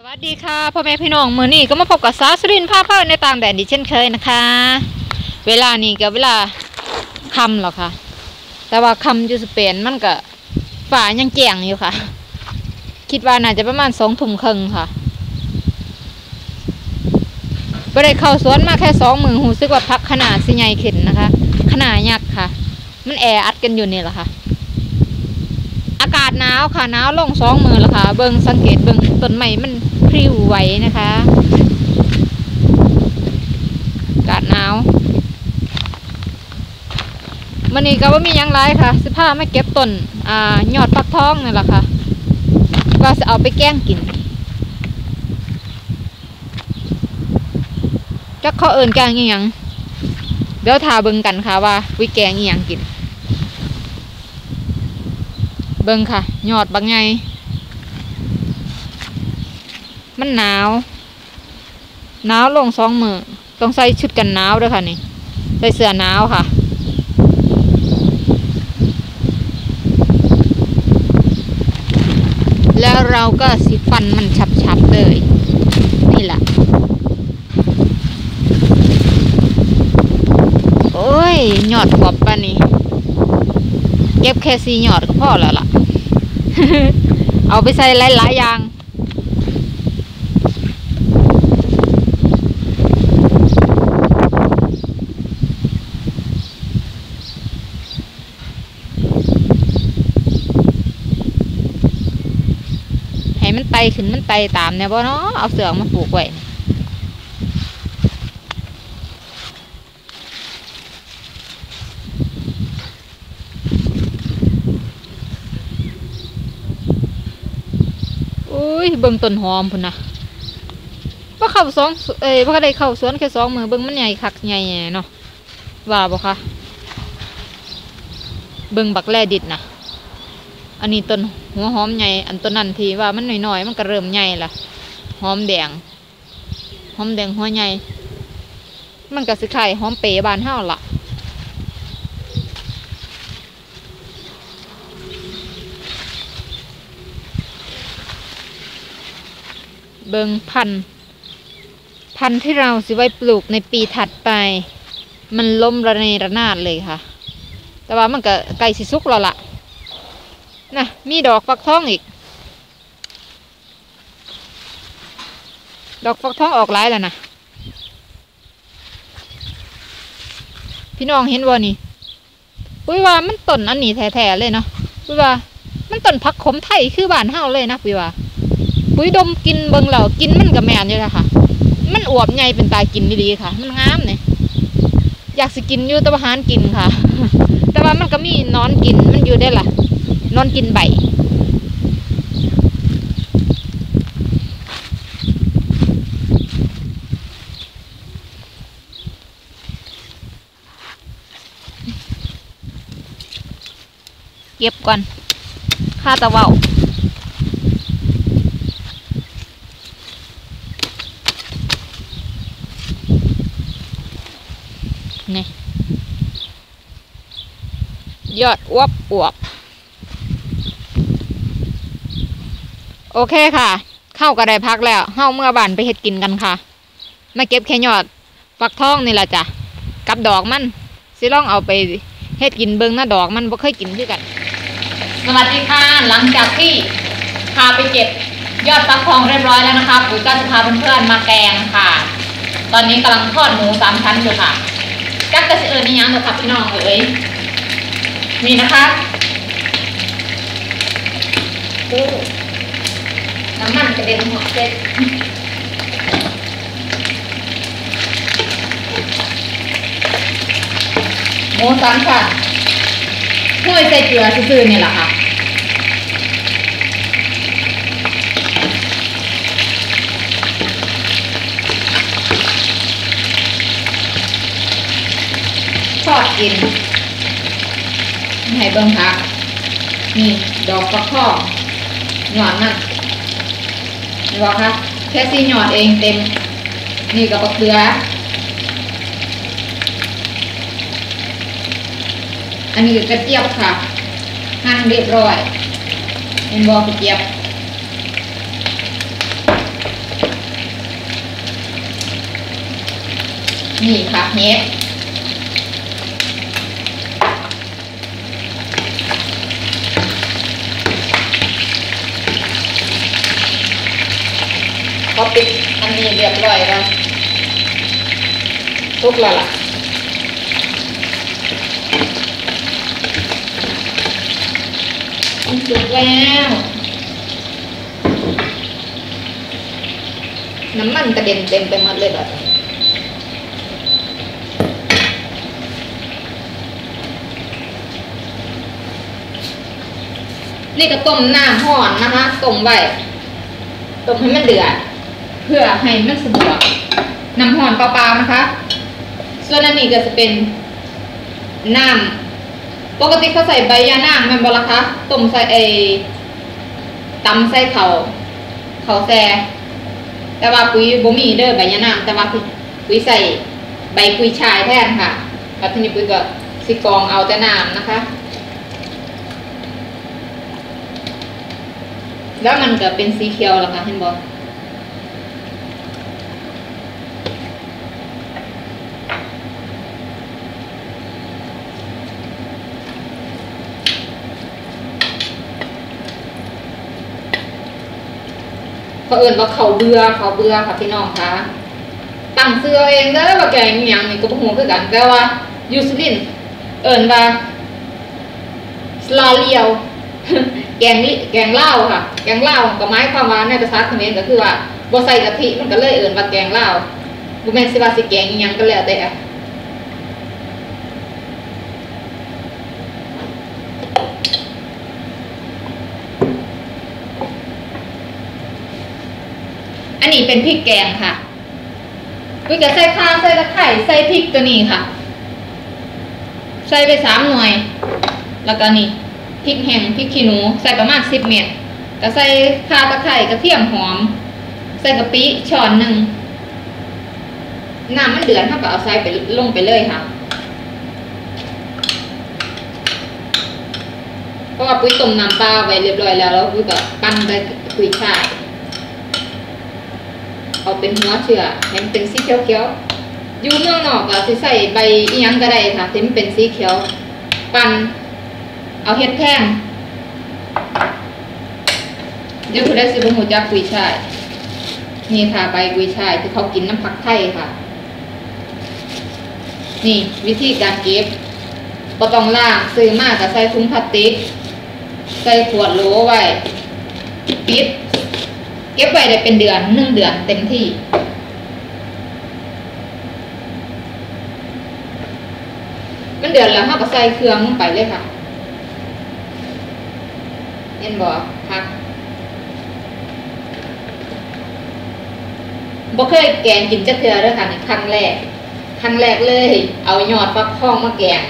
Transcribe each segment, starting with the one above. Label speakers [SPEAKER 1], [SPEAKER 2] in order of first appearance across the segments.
[SPEAKER 1] สวัสดีค่ะพ่อแม่พี่น้องมือนี้ก็มาพบกับสาวสรินภาพเพิ่ในต่างแดนดิเช่นเคยนะคะ เวลานี้ก็เวลาคำหรอกค่ะ แต่ว่าคำอยู่สเปนมันก็ฝ่ายังแจ้งอยู่ค่ะ คิดว่าน่าจะประมาณสองทุ่มครึ่งค่ะก็ได้เข้าสวนมาแค่สองมือหูซึกว่าพักขนาดสิใหญ่ขึ้นนะคะ ขนาดยักษ์ค่ะ มันแออัดกันอยู่นี่แหละค่ะ อากาศหนาวค่ะหนาวลงสองมือแล้วค่ะ เบิงสังเกตเบิงต้นไม้มันพริ้วไหวนะคะอากาศหนาวมันนี้ก็ว่ามียังไรค่ะสิพาไม่เก็บต้นอ่ายอดฟักท้องนี่แหละค่ะว่าจะเอาไปแกล้งกินจักเขาเอินแกงอีหยังเดี๋ยวทาเบิงกันค่ะว่าวิแกงอีหยังกิน เบิ่งค่ะ ยอดบางไงมันหนาว หนาวลงสองมือต้องใส่ชุดกันหนาวด้วยค่ะนี่ ใส่เสื้อหนาวค่ะ แล้วเราก็สิฟันมันฉับๆเลย นี่แหละโอ้ย ยอดกวบปะนี่ เก็บแค่สี่หยอดก็พอแล้วล่ะ เอาไปใส่หลายๆอย่างให้มันไตขึ้นมันไตตามเนี่ยบ่เนาะเอาเสือกมาผูกไว้ อุ้ย เบิ่งต้นหอมพุ่นนะว่าเข้าสองเอ้ยว่าได้เข้าสวนแค่สองมือเบิ่งมันใหญ่คักใหญ่เนาะว่าบ่คะเบิ่งบักแลดิดนะอันนี้ต้นหัวหอมใหญ่อันต้นนั้นทีว่ามันหน่อยๆมันก็เริ่มใหญ่ละหอมแดงหอมแดงหัวใหญ่มันก็สิคล้ายหอมเป๋บานเฮาล่ะ เบิงพัน พันที่เราสิไว้ปลูกในปีถัดไป มันล้มระเนระนาดเลยค่ะ แต่ว่ามันก็ไก่สิสุกแล้วล่ะนะมีดอกฟักทองอีก ดอกฟักทองออกหลายแล้วนะพี่น้องเห็นว่านี่ปุ้ยว่ามันต้นอันนี้แท้ๆเลยเนาะปุ้ยว่า มันต้นผักขมไทยคือบ้านเฮาเลยนะปุ้ยว่า ปุ๋ยดมกินเบิ่งแล้วกินมันก็แมนอยู่แล้วค่ะ มันอวบใหญ่เป็นตากินดีๆค่ะ มันงามเนี่ยอยากสิกินอยู่แต่ว่าหารกินค่ะ แต่ว่ามันก็มีนอนกินมันอยู่ได้ล่ะ นอนกินใบเก็บก่อนข้าตะเว้า ยอดอวบอวบโอเคค่ะ เข้าก็ได้พักแล้วเข้าเมื่อบานไปเฮ็ดกินกันค่ะ มาเก็บแค่ยอดฟักทองนี่แหละจ้ะกับดอกมันสิลองเอาไปเฮ็ดกินเบิ่งหน้าดอกมันบ่เคยกินคือกัน สวัสดีค่ะ หลังจากที่พาไปเก็บยอดฟักทองเรียบร้อยแล้วนะคะปุ๋ยก็จะพาเพื่อนๆมาแกงค่ะ ตอนนี้กำลังทอดหมูสามชั้นอยู่ค่ะกักกระเสือนี่ยังเถอะค่ะพี่น้องเอ๋ย นี่นะคะโอ้น้ำมันกระเด็นหัวเซ็ตหมูสามค่ะถ้วยใส่เกลือซื่อๆนี่แหละค่ะชอบกิน ให้เบิ้งพัก นี่ดอกฟักทองหยอดนั่นเห็นบ่คะแค่สี่หยอดเองเต็ม นี่กับปลาเกลืออันนี้กระเจี๊ยบค่ะหั่นเรียบร้อยเห็นบอกระเจี๊ยบนี่ค่ะเฮ็ด พอปิดอันนี้เรียบร้อยแล้วทุกล้วล่ะมันสุกแล้วน้ำมันกระเด็นเต็มไปหมดเลยแบบนี้นี่ก็ต้มน้ำห่อนนะคะ ต้มไว้ ต้มให้มันเดือด เพื่อให้มันสะดวกน้ำห่อนเปล่าๆนะคะ ส่วนอันนี้ก็จะเป็นน้ำปกติเขาใส่ใบยานางแมันบอละคะต้มใส่ไอตำใส่เขาเขาแซ่แต่ว่าปุ๋ยบ่มีเด้อใบยานางแต่ว่าปุ๋ยใส่ใบกุยชายแทนค่ะแล้วทีนี้ปุ๋ยก็สิกองเอาแต่น้ำนะคะ แล้วมันก็เป็นสีเขียวแล้วค่ะเห็นบอ เขาเอื่นว่าเขาเบื่อเขาเบื่อค่ะพี่น้องคะตั้งเสื้อเองเด้อว่าแกงอหย่างนี่ก็บ่ฮู้คือกันแต่ว่ายูสลินเอิ้นว่าสลาเลียว แกงนี่แกงเหล้าค่ะ แกงเหล้าก็หมายความว่าในภาษาเขมรก็คือว่าบ่ใส่กะทิมันก็เลยเอิ้นว่าแกงเหล้าบ่แม่นสิว่าสิแกงอีหยังก็แล้วแต่ นนี้เป็นพริกแกงค่ะวิจะใส่ข้าวใส่ตะไคร้ใส่พริกตัวนี้ค่ะ ใส่ไปสามหน่วย แล้วก็นี่พริกแห้งพริกขี้หนู ใส่ประมาณสิบเม็ดก็ใส่ข่าตะไคร้กระเทียมหอม ใส่กะปิช้อนหนึ่งน้ำมันเดือดเท่ากับเอาใส่ไปลงไปเลยค่ะ เพราะว่าปุ้ยต้มน้ำปลาไว้เรียบร้อยแล้วแล้วปุ้ยก็ปั้นไปคุยช่าย เอาเป็นหัวเชือให้มันเป็นสีเขียวๆอยู่เมืองนอกก็สิใส่ใบอีหยังก็ได้ค่ะที่มันเป็นสีเขียว ปั้นเอาเฮ็ดแท่งเดี๋ยวคุณได้สิบหูจักกุยช่ายนี่ค่ะใบกุยช่ายที่เขากินน้ำผักไทยค่ะ นี่วิธีการเก็บก็ต้องล่างซื้อมากกับใส่ถุงพลาสติก ใส่ขวดโหลไว้ ปิด เก็บไว้ได้เป็นเดือนหนึ่งเดือนเต็มที่ มันเดือนแล้วเราก็ใส่เครื่องลงไปเลยค่ะเห็นบ่พักบ่เคยแกงกินจักเทือเด้อค่ะนี่ครั้งแรกครั้งแรกเลย เอายอดฟักทองมาแกง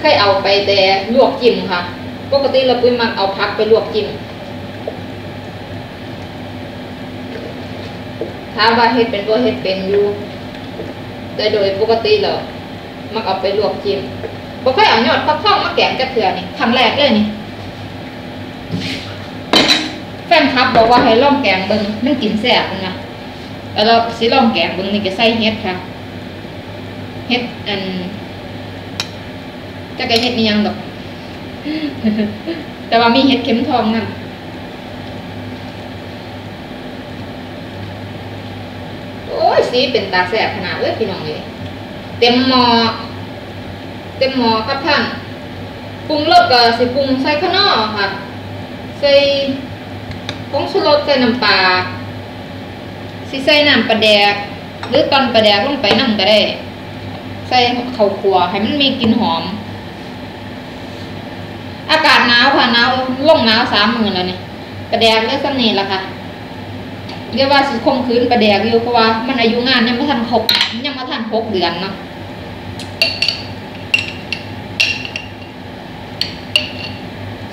[SPEAKER 1] เคยเอาไปแต่ลวกจิ้มค่ะ ปกติเราปุ้ยมักเอาพักไปลวกจิ้ม ถามว่าเฮ็ดเป็นบ่เฮ็ดเป็นอยู่แต่โดยปกติแล้วมักเอาไปลวกจิ้มบ่เคยเอายอดฟักทองมาแกงจักเทือนี่ครั้งแรกเลยนี่แฟนคลับบอกว่าให้ลองแกงเบิ่งมันกินแซ่บนะแล้วเราสิลองแกงเบิ่งนี่ก็ใส่เฮ็ดค่ะเฮ็ดอันจักไก่เฮ็ดนี่ยังดอก แต่ว่ามีเฮ็ดเข็มทองนั่น โอ้ยสีเป็นตาแซ่บขนาดเลยพี่น้องเลยเต็มหม้อเต็มหม้อครับท่านปรุงรสก็สิปรุงใส่ข้าวนอกค่ะ ใส่ผงชูรสใส่น้ำปลาสิใส่น้ำปลาแดก หรือตอนปลาแดกลงไปน้ำก็ได้ ใส่ข้าวคั่วให้มันมีกลิ่นหอม อากาศหนาวค่ะหนาวลงหนาวสามหมื่นแล้วนี่ปลาแดกได้สำนีละค่ะ เรียกว่าสิคมคืนปลาแดกอยู่เพราะว่ามันอายุงานยังไม่ทันครบยังไม่ทันหกเดือนเนาะ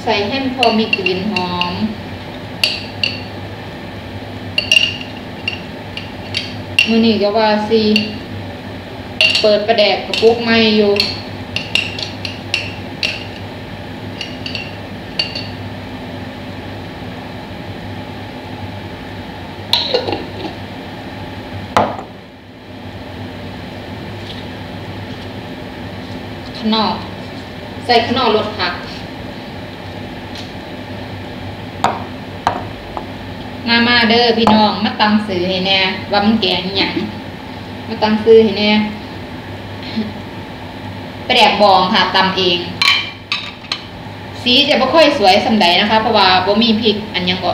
[SPEAKER 1] ใส่ให้มพอมีกลิ่นหอม มือนี้ก็ว่าสิเปิดประแดกกระปุกไม่อยู่ ขนอกใส่ขนอกรสผัก มามาเด้อพี่น้อง มาตังซื้อให้แน่ว่ามันแกงหย่างมาตังซื้อให้แน่ไปแดกบองค่ะตำเอง สีจะไม่ค่อยสวยสำใดนะคะ เพราะว่าบ่มีพริกอันยังก็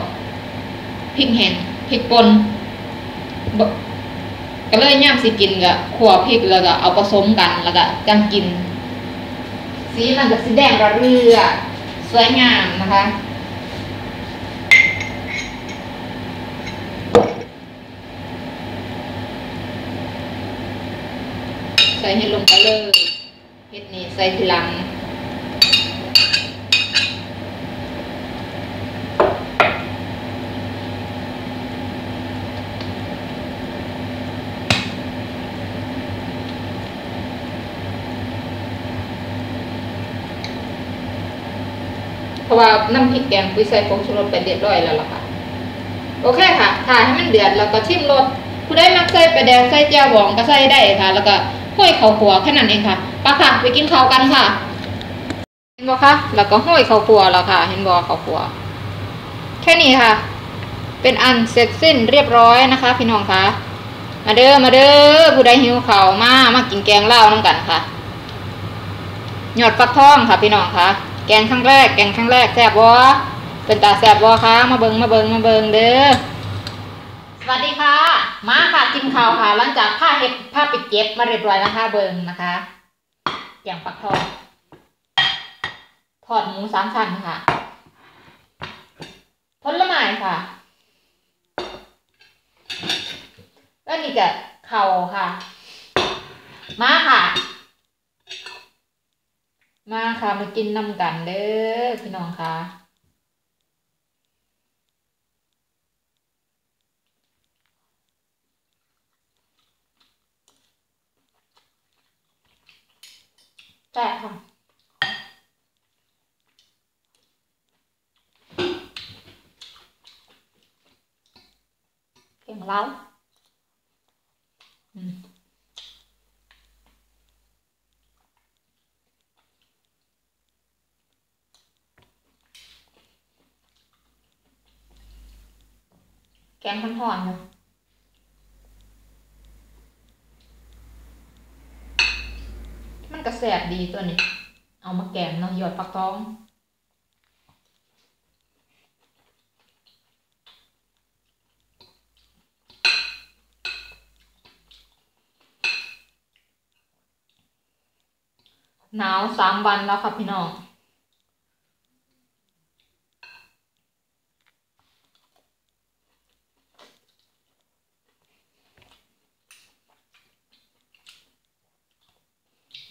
[SPEAKER 1] พริกแห้งพริกป่นก็เลยย่ามสิกินก็ขัวพริกแล้วก็เอาผสมกันแล้วก็จังกิน สีมันก็สีแดงระเรือ สวยงามนะคะใส่เห็ดลงไปเลย เห็ดนี่ใส่ทีหลัง เพราะว่าน้ำพริกแกงปุ้ยใส่ผงชูรสไปเรียบร้อยแล้วล่ะค่ะ โอเคค่ะถ่ายให้มันเดือดแล้วก็ชิมรสผู้ได้มักใส่ไปแดงใส่แจ่วบองก็ใส่ได้ค่ะ แล้วก็ห้อยข้าวขัวแค่นั้นเองค่ะไปค่ะไปกินข้าวกันค่ะ เห็นบ่คะแล้วก็ห้อยข้าวขัวแล้วค่ะ เห็นบ่ข้าวขัว แค่นี้ค่ะ เป็นอันเสร็จสิ้นเรียบร้อยนะคะ พี่น้องคะมาเด้อมาเด้อผู้ใดหิวข้าวมามากินแกงเล่าน้ำกันค่ะหยอดฟักทองค่ะพี่น้องค่ะ แกงครั้งแรก แกงครั้งแรกแซ่บบ่เป็นตาแซ่บบ่คะมาเบิงมาเบิงมาเบิงเด้อสวัสดีค่ะ มาค่ะกินข้าวค่ะ หลังจากผ้าเห็ดผ้าปิดเก็บมาเรียบร้อยนะคะเบิงนะคะแกงฟักทองทอดหมูสามชั้นค่ะผลไม้ค่ะแล้วนี่จะเข่าค่ะ มาค่ะ มาค่ะมากินน้ำกันเด้อพี่น้องค่ะแซ่ค่ะเก่งแล้วอืม งข้นหอนเลยมันกระแสบดีตัวนี้ เอามาแกงเนาะหยอดฟักทองหนาวสามวันแล้วค่ะพี่น้อง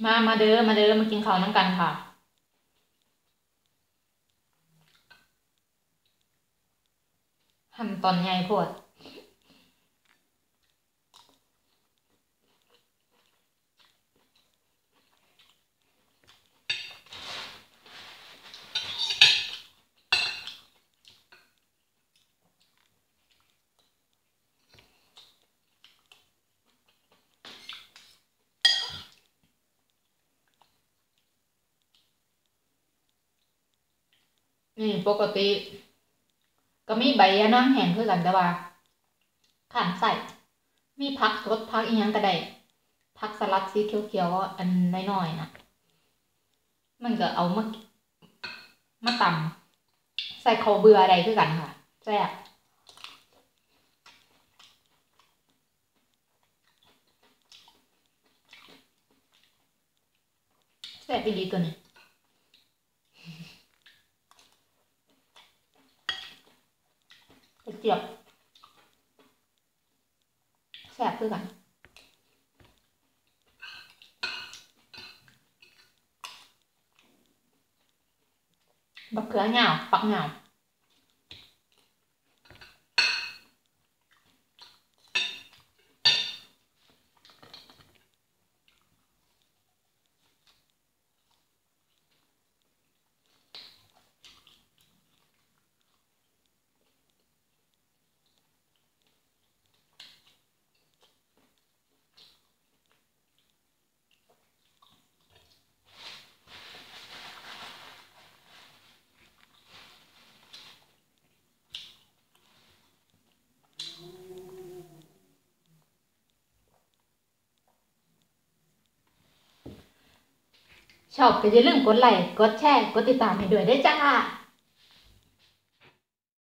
[SPEAKER 1] มามาเด้อมาเด้อมากินข้าวน้ำกันค่ะหั่นตอนใหญ่โพด นี่ปกติ ก็มีใบยะนางแห้งคือกันแต่ว่าขันใส่มีผักสดผักอีหยังก็ได้ผักสลัดสีเขียวๆอันน้อยๆนะมันก็เอามามาตำใส่ข้าวเบื่ออะไรคือกันค่ะแซ่บแซ่บไปดีตัวนี้ กระเจี๊ยบแซ่บคือกันบักเขือเหงาปักเหงา ชอบก็อย่าลืมกดไลค์กดแชร์กดติดตามให้ด้วยได้จ้า